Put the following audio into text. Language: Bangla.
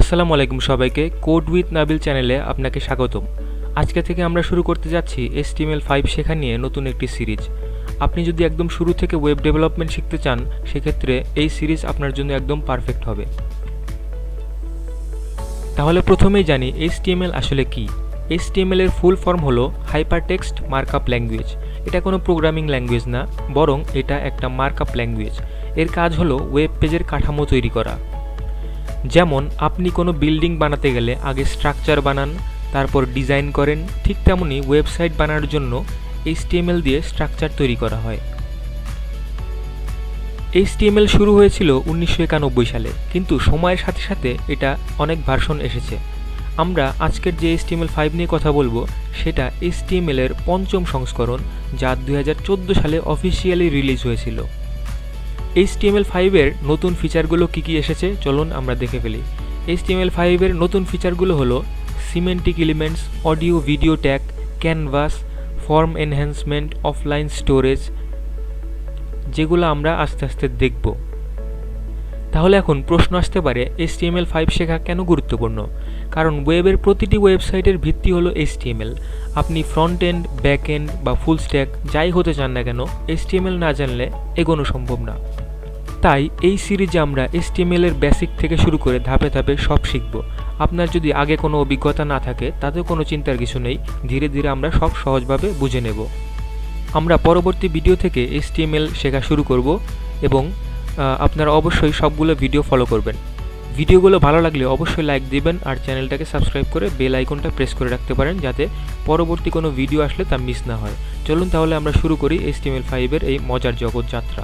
আসসালামু আলাইকুম সবাইকে কোড উইথ নাবিল চ্যানেলে আপনাকে স্বাগতম। আজকে থেকে আমরা শুরু করতে যাচ্ছি HTML ফাইভ শেখা নিয়ে নতুন একটি সিরিজ। আপনি যদি একদম শুরু থেকে ওয়েব ডেভেলপমেন্ট শিখতে চান, সেক্ষেত্রে এই সিরিজ আপনার জন্য একদম পারফেক্ট হবে। তাহলে প্রথমেই জানি HTML আসলে কি। HTML এর ফুল ফর্ম হলো হাইপার হাইপারটেক্সট মার্কআপ ল্যাঙ্গুয়েজ এটা কোনো প্রোগ্রামিং ল্যাঙ্গুয়েজ না, বরং এটা একটা মার্কআপ ল্যাঙ্গুয়েজ এর কাজ হলো ওয়েব পেজের কাঠামো তৈরি করা। যেমন, আপনি কোনো বিল্ডিং বানাতে গেলে আগে স্ট্রাকচার বানান, তারপর ডিজাইন করেন, ঠিক তেমনই ওয়েবসাইট বানানোর জন্য HTML দিয়ে স্ট্রাকচার তৈরি করা হয়। HTML শুরু হয়েছিল উনিশশো একানব্বই সালে, কিন্তু সময়ের সাথে সাথে এটা অনেক ভার্সন এসেছে। আমরা আজকের যে HTML ফাইভ নিয়ে কথা বলব, সেটা এর পঞ্চম সংস্করণ, যা দু হাজার চোদ্দ সালে অফিসিয়ালি রিলিজ হয়েছিল। HTML ফাইভের নতুন ফিচারগুলো কী কী এসেছে? চলুন আমরা দেখে ফেলি। HTML ফাইভের নতুন ফিচারগুলো হলো semantic elements audio video tag canvas form enhancement offline storage যেগুলো আমরা আস্তে আস্তে দেখব। তাহলে এখন প্রশ্ন আসতে পারে HTML ফাইভ শেখা কেন গুরুত্বপূর্ণ? কারণ ওয়েবের প্রতিটি ওয়েবসাইটের ভিত্তি হলো HTML আপনি ফ্রন্ট এন্ড ব্যাক এন্ড বা ফুল স্ট্যাক যাই হতে চান না কেন HTML না জানলে এগোনো সম্ভব না। তাই এই সিরিজে আমরা HTML এর বেসিক থেকে শুরু করে ধাপে ধাপে সব শিখব। আপনার যদি আগে কোনো অভিজ্ঞতা না থাকে তাতেও কোনো চিন্তার কিছু নেই, ধীরে ধীরে আমরা সব সহজভাবে বুঝে নেব। আমরা পরবর্তী ভিডিও থেকে HTML শেখা শুরু করব এবং আপনারা অবশ্যই সবগুলো ভিডিও ফলো করবেন। ভিডিওগুলো ভালো লাগলে অবশ্যই লাইক দিবেন আর চ্যানেলটাকে সাবস্ক্রাইব করে বেল আইকনটা প্রেস করে রাখতে পারেন যাতে পরবর্তী কোনো ভিডিও আসলে তা মিস না হয়। চলুন তাহলে আমরা শুরু করি এইচটিএমএল ফাইভের এই মজার জগৎ যাত্রা।